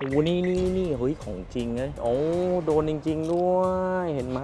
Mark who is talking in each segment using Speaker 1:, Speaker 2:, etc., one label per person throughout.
Speaker 1: โอ้นี่นี่นี่เฮ้ยของจริงเลยโอ้โดนจริง ๆ ด้วยเห็นไหม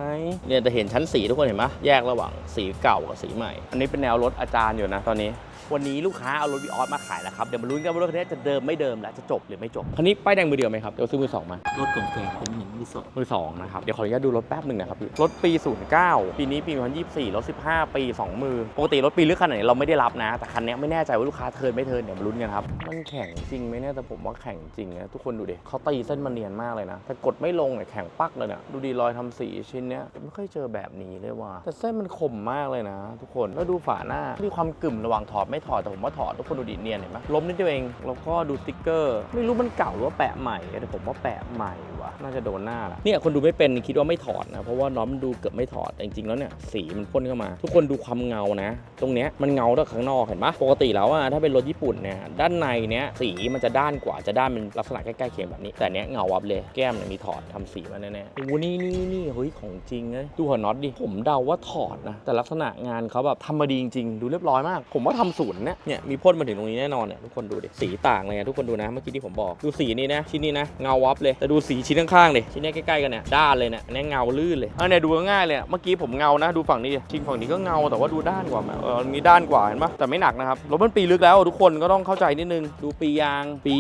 Speaker 1: เนี่ยจะเห็นชั้นสีทุกคนเห็นไหมแยกระหว่างสีเก่ากับสีใหม่ อันนี้เป็นแนวรถอาจารย์อยู่นะตอนนี้ วันนี้ลูกค้าเอารถวีออสมาขายแล้วครับ เดี๋ยวมาลุ้นกันว่ารถคันนี้จะเดิมไม่เดิมและจะจบหรือไม่จบคันนี้ป้ายแดงมือเดียวไหมครับเดี๋ยวซื้อมือสองมา
Speaker 2: รถของแพงผมเห็นมือสอง
Speaker 1: มือสองนะครับเดี๋ยวขออนุญาตดูรถแป๊บหนึ่งนะครับพี่รถปี 09 ปีนี้ปี2024รถ15 ปี 2 มือปกติรถปีลึกขนาดไหนเราไม่ได้รับนะ แต่คันนี้ไม่แน่ใจว่าลูกค้าเทิร์นไม่เทิร์นเดี๋ยวมาลุ้นกันครับมันแข็งจริงไหมเนี่ยแต่ผมว่าแข็งจริงนะทุกคนดูดิเขาตีเส้นมันเนียนมากเลยนะ แต่กดไม่ลงเนี่ยแข็งปักเลยเนี่ยดูดีรอยทำสีชิ้นเนี้ยไม่ค่อยเจอแบบนี้เลยว่ะแต่เส้นมันคมมากเลยนะ ทุกคนแล้วดูฝาหน้ามีความกึ่มระหว่างถอดไม่ถอดแต่ผมว่าถอดทุกคนดูดิเนียนเห็นไหมล้มนิดเดียวเองแล้วก็ดูติ๊กเกอร์ ไม่รู้มันเก่าหรือว่าแปะใหม่แต่ผมว่าแปะใหม่ว่ะน่าจะโดนหน้าละเนี่ยคนดูไม่เป็นคิดว่าไม่ถอดนะเพราะว่าน้องมันดูเกือบไม่ถอดแต่จริงๆแล้วเนี่ยสีมันพ่นเข้ามา ทุกคนดูความเงานะ ตรงเนี้ยมันเงาจากข้างนอกเห็นปะปกติแล้วอะถ้าเป็นรถญี่ปุ่นเนี่ยด้านในเนี้ยสีมันจะด้านกว่าจะด้านเป็นลักษณะใกล้ๆเคียงแบบนี้ แต่เนี้ยเงาวับเลย แก้มเนี่ยมีถอดทำสีมาแน่ๆโอ้นี่นี่นี่เฮ้ยของจริงเลยดูหัวน็อตดิ ผมเดาว่าถอดนะ แต่ลักษณะงานเขาแบบทำมาดีจริงๆ ดูเรียบร้อยมาก ผมว่าทำศูนย์เนี่ย เนี่ยมีพ่นมาถึงตรงนี้แน่นอนเนี่ยทุกคนดูดิ สีต่างเลยอะทุกคนดูนะ เมื่อกี้ที่ผมบอก ดูสีนี้นะ ชิ้นนี้นะ เงาวับเลย แต่ดูสีชิ้นข้างๆเลยชิ้นนี้ใกล้ๆกันเนี่ย ด้านเลยเนี่ยอันนี้เงาลื่นเลยอันนี้ดูง่ายเลย เมื่อกี้ผมเงานะ ดูฝั่งนี้ชิ้นฝั่งนี้ก็เงาแต่ว่าดูด้านกว่ามเอออันนี้ด้านกว่าเห็นปะแต่ไม่หนักนะครับรถมันปีลึกแล้วทุกคนก็ต้องเข้าใจนิดนึงดูปียางปี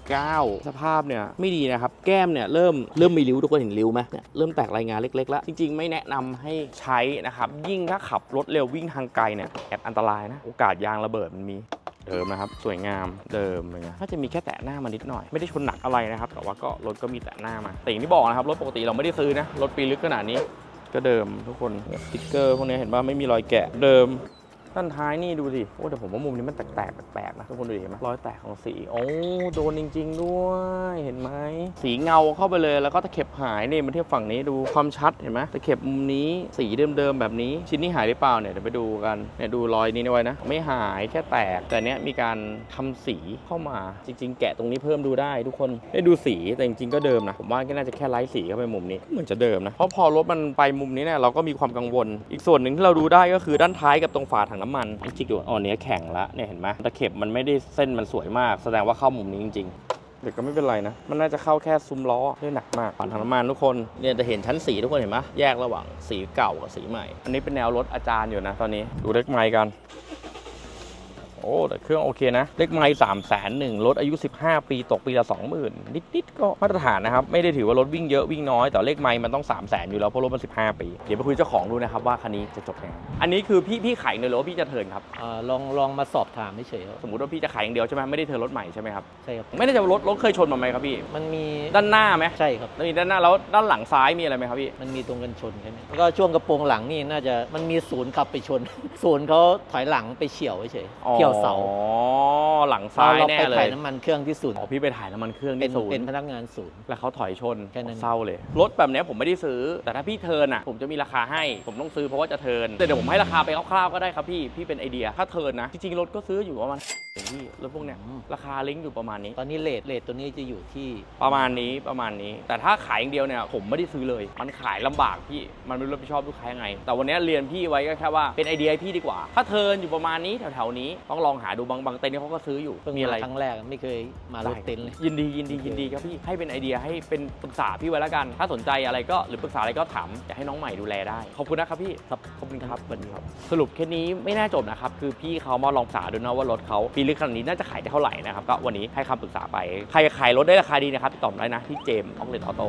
Speaker 1: 2019สภาพเนี่ยไม่ดีนะครับ แก้มเนี่ยเริ่มเริ่มมีริ้วทุกคนเห็นริ้วไหมเนี่ยเริ่มแตกรายงานเล็กๆแล้ว จริงๆ ไม่แนะนำให้ใช้นะครับ ยิ่งถ้าขับรถเร็ววิ่งทางไกลเนี่ยแอบอันตรายนะ โอกาสยางระเบิดมันมีเดิมนะครับ สวยงามเดิมเลยนะถ้าจะมีแค่แตะหน้ามานิดหน่อย ไม่ได้ชนหนักอะไรนะครับ แต่ว่าก็รถก็มีแตะหน้ามาแต่อย่างที่บอกนะครับรถปกติเราไม่ได้ซื้อนะรถปีลึกขนาดนี้ก็เดิมทุกคนสติ๊กเกอร์พวกนี้เห็นว่าไม่มีรอยแกะเดิม ด้านท้ายนี่ดูสิโอ้แต่ผมว่ามุมนี้มันแตกๆแปลกๆนะทุกคนดูดิเห็นไหมรอยแตกของสีโอ้โดนจริง ๆ ด้วยเห็นไหมสีเงาเข้าไปเลยแล้วก็ตะเข็บหายนี่มาเทียบฝั่งนี้ดูความชัดเห็นไหมตะเข็บมุมนี้สีเดิมๆแบบนี้ ชิ้นนี้หายหรือเปล่าเนี่ยเดี๋ยวไปดูกันเนี่ยดูรอยนี้ไว้นะ ไม่หายแค่แตกแต่เนี้ยมีการทำสีเข้ามาจริง ๆ แกะตรงนี้เพิ่มดูได้ทุกคนได้ดูสีแต่จริงๆก็เดิมนะผมว่าก็น่าจะแค่ไล่สีเข้าไปมุมนี้เหมือนจะเดิมนะเพราะพอรถมันไปมุมนี้เนี่ยเราก็มีความกังวล อีกส่วนหนึ่งที่เราดูได้ก็คือด้านท้ายกับตรงฝาถังน้ำมันจริงๆดูอ๋อเนี้ยแข็งละเนี่ยเห็นไหมตะเข็บมันไม่ได้เส้นมันสวยมาก แสดงว่าเข้ามุมนี้จริงๆเด็กก็ไม่เป็นไรนะ มันน่าจะเข้าแค่ซุ้มล้อไม่หนักมากผ่านทางน้ำมันทุกคนเนี่ยจะเห็นชั้นสีทุกคนเห็นไหมแยกระหว่างสีเก่ากับสีใหม่ อันนี้เป็นแนวรถอาจารย์อยู่นะ ตอนนี้ดูเล็กไมค์กัน โอ้แต่เครื่องโอเคนะ เลขไมล์สามแสนหนึ่งรถอายุ 15 ปีตกปีละ 20,000 นิด ๆ ก็มาตรฐานนะครับ ไม่ได้ถือว่ารถวิ่งเยอะวิ่งน้อย แต่เลขไมล์มันต้อง3 0 0แสนอยู่แล้วเพราะรถมัน 15 ปี เดี๋ยวไปคุยเจ้าของดูนะครับว่าคันนี้จะจบยังไงอันนี้คือพี่พี่ขายเงินหรือว่าพี่จะเทิร์นครับ
Speaker 2: อ่าลองลองมาสอบถามเฉยๆครับ
Speaker 1: สมมติว่าพี่จะขายอย่างเดียวใช่ไหมไม่ได้เทิร์นรถใหม่ใช่ไหมครับ
Speaker 2: ใช่ครับ
Speaker 1: ไม่ได้จะรถรถเคยชนมาไหมครับพี่
Speaker 2: มันมี
Speaker 1: ด้านหน้าไหม
Speaker 2: ใช่ครับ
Speaker 1: แล้วมีด้านหน้าแล้วด้านหลังซ้ายมีอะไรไหมครับพี่
Speaker 2: มันมีตรงกันชนใช่ไหมแล้วก็ช่วงกระโปรงหลังนี่น่าจะมันมีศูนย์ขับไปชน ศูนย์เขาถอยหลังไปเฉียวเฉยๆเกี่ยวเสา
Speaker 1: อ๋อหลังซ้าย
Speaker 2: เรา
Speaker 1: แน่
Speaker 2: ไป
Speaker 1: เล
Speaker 2: ถ่ายยน้ำมันเครื่องที่ศูนย์
Speaker 1: อ๋อพี่ไปถ่ายน้ำมันเครื่อง
Speaker 2: เป็น
Speaker 1: ที่ศูน
Speaker 2: เป็น
Speaker 1: ย์
Speaker 2: พนักงานศูนย์
Speaker 1: แล้วเขาถอยชน
Speaker 2: แค่นั้น
Speaker 1: เศร้าเลย รถแบบเนี้ยผมไม่ได้ซื้อ แต่ถ้าพี่เทิร์นอะ ผมจะมีราคาให้ ผมต้องซื้อเพราะว่าจะเทิร์นแต่เดี๋ยวผมให้ราคาไปคร่าวๆก็ได้ครับพี่ พี่เป็นไอเดีย ถ้าเทิร์นนะ จริงๆรถก็ซื้ออยู่ประมาณ อย่างพี่รถพวกเนี้ย
Speaker 2: อืม
Speaker 1: ราคาลิงก์อยู่ประมาณนี้
Speaker 2: ตอนนี้เลทเลทตัวนี้จะอยู่ที่
Speaker 1: ประมาณนี้ประมาณนี้ แต่ถ้าขายอย่างเดียวเนี่ยผมไม่ได้ซื้อเลย มันขายลำบากพี่มันไม่รู้รับผิดชอบลูกค้ายังไง แต่วันนี้เรียนพี่ไว้ก็แค่ว่าเป็นไอเดียให้พี่ดีกว่า ถ้าเทิร์นอยู่ประมาณนี้แถวๆนี้ต้องลองหาดูบางบางเต็นท์เขาก็ซื้ออยู่
Speaker 2: เพิ่ง
Speaker 1: มีอะไร
Speaker 2: มาครั้งแรกไม่เคยมารถเต็นท์เลย
Speaker 1: ยินดียินดียินดีครับพี่ให้เป็นไอเดียให้เป็นปรึกษาพี่ไว้แล้วกัน ถ้าสนใจอะไรก็หรือปรึกษาอะไรก็ถามจะให้น้องใหม่ดูแลได้ขอบคุณนะครับพี่ครับขอบคุณครับสวัสดีครับ สรุปแค่นี้ไม่น่าจบนะครับคือพี่เขามาลองปรึกษาดูนะว่ารถเขาปีลึกขนาดนี้น่าจะขายได้เท่าไหร่นะครับก็วันนี้ให้คำปรึกษาไปใครขายรถได้ราคาดีนะครับติดต่อผมได้นะที่เจมส์ออกเลนออโต้